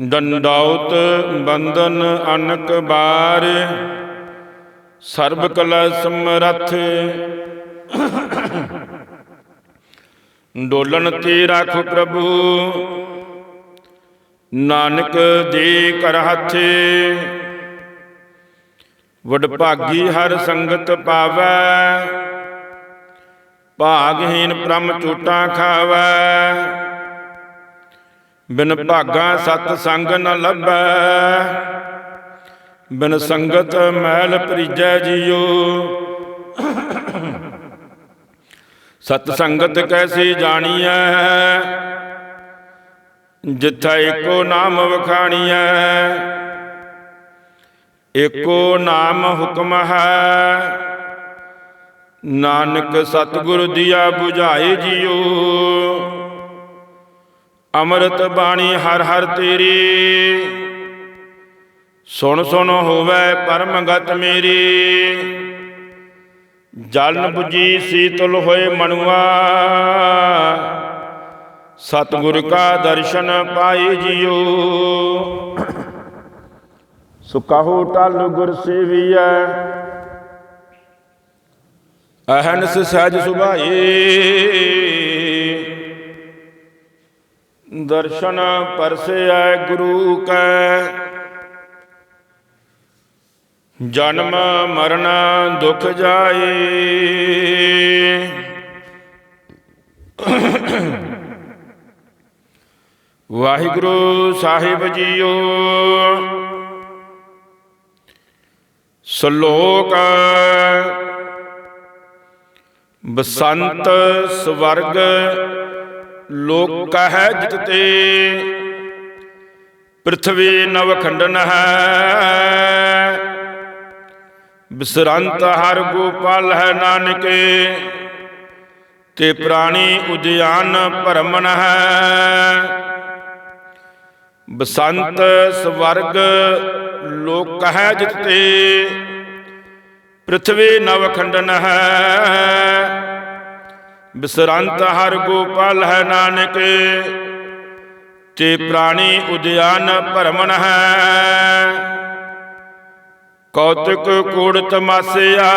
ਦੰਡਾਉਤ ਬੰਦਨ ਅਨਕ ਬਾਰ, ਸਰਬ ਕਲਾ ਸਮਰੱਥ। ਡੋਲਨ ਤੇ ਰੱਖ ਪ੍ਰਭੂ, ਨਾਨਕ ਦੇ ਕਰ ਹੱਥੇ। ਵਡਭਾਗੀ ਹਰ ਸੰਗਤ ਪਾਵੈ, ਭਾਗਹੀਨ ਬ੍ਰਹਮ ਝੂਟਾ ਖਾਵੈ। ਬਿਨ ਭਾਗਾ ਸਤ ਸੰਗ ਨ ਲੱਭੈ, ਬਿਨ ਸੰਗਤ ਮੈਲ ਪ੍ਰੀਜੈ ਜੀਓ। ਸਤ ਸੰਗਤ ਕੈਸੀ ਜਾਣੀਐ, ਜਿੱਥਾ ਏਕੋ ਨਾਮ ਵਖਾਣੀਐ। ਏਕੋ ਨਾਮ ਹੁਕਮ ਹੈ, ਨਾਨਕ ਸਤਿਗੁਰ ਦੀਆ 부ਝਾਏ ਜੀਓ। ਅੰਮ੍ਰਿਤ ਬਾਣੀ ਹਰ ਹਰ ਤੇਰੀ। ਸੁਣ ਸੁਣ ਹੋਵੇ ਪਰਮ ਮੇਰੀ। ਜਲਨ 부ਜੀ ਸੀਤਲ ਹੋਏ ਮਨੁਆ। ਸਤਿਗੁਰ ਕਾ ਦਰਸ਼ਨ ਪਾਈ ਜੀਓ ਸੋ ਕਹੋ ਟਲ ਗੁਰ ਸੇਵੀਐ। ਅਹਨਸ ਸਹਿਜ ਸੁਭਾਈ। ਦਰਸ਼ਨ ਪਰਸੈ ਗੁਰੂ ਕੈ। ਜਨਮ ਮਰਨ ਦੁਖ ਜਾਏ। ਵਾਹਿਗੁਰੂ ਸਾਹਿਬ ਜੀਓ ਸ਼ਲੋਕ ਬਸੰਤ ਸਵਰਗ ਲੋਕ ਹੈ ਜਿਤ ਤੇ, ਪ੍ਰਥਵੀ ਨਵ ਖੰਡਨ ਹੈ। ਬਿਸਰੰਤ ਹਰ ਗੋਪਾਲ ਹੈ ਨਾਨਕੇ, ਤੇ ਪ੍ਰਾਣੀ ਉਜਿਆਨ ਭਰਮਨ ਹੈ। ਬਸੰਤ ਸਵਰਗ ਲੋਕ ਹੈ ਜਿਤ ਤੇ, ਪ੍ਰਥਵੀ ਨਵ ਖੰਡਨ ਹੈ। ਬਿਸਰੰਤ ਹਰ ਗੋਪਾਲ ਹੈ ਨਾਨਕ ਤੇ ਪ੍ਰਾਣੀ ਉਦਿਆਨ ਭਰਮਨ ਹੈ ਕੌਤਕ ਕੂੜ ਤਮਾਸਿਆ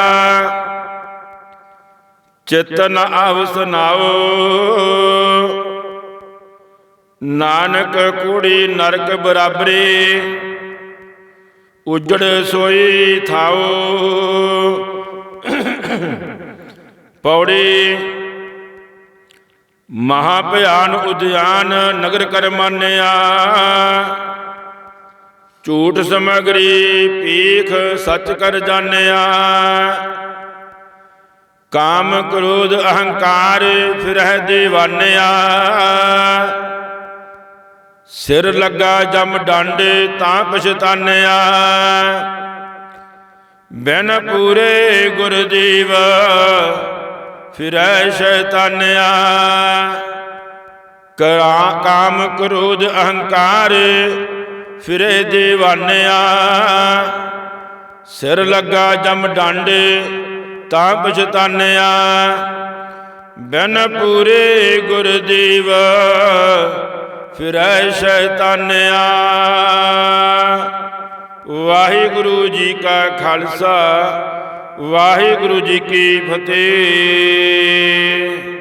ਚਿਤਨ ਆਵਸਨਾਓ ਨਾਨਕ ਕੂੜੀ ਨਰਕ ਬਰਾਬਰੇ ਉਜੜ ਸੋਈ ਥਾਓ ਪੌੜੀ ਮਹਾ ਭਿਆਨ ਉਦਿਆਨ ਨਗਰ ਕਰ ਮਾਨਿਆ। ਝੂਠ ਸਮਗਰੀ ਪੀਖ ਸੱਚ ਕਰ ਜਾਣਿਆ। ਕਾਮ ਕ੍ਰੋਧ ਅਹੰਕਾਰ ਫਿਰਹਿ دیਵਾਨਿਆ ਸਿਰ ਲੱਗਾ ਜਮ ਡੰਡ ਤਾਂ ਪਛਤਾਨਿਆ। ਬਿਨ ਪੂਰੇ ਗੁਰਦੀਵ ਫਿਰੈ ਸ਼ੈਤਾਨਿਆ। ਕਰਾ ਕਾਮ ਕ੍ਰੋਧ ਅਹੰਕਾਰ, ਫਿਰੇ دیਵਾਨਿਆ ਸਿਰ ਲੱਗਾ ਜਮ ਡਾਂਡੇ, ਤਾਂ ਪਛਤਾਨਿਆ। ਬਿਨ ਪੂਰੇ ਗੁਰਦੀਵ, ਫਿਰੈ ਸ਼ੈਤਾਨਿਆ। ਵਾਹਿਗੁਰੂ ਜੀ ਕਾ ਖਾਲਸਾ ਵਾਹਿਗੁਰੂ ਜੀ ਕੀ ਫਤਿਹ।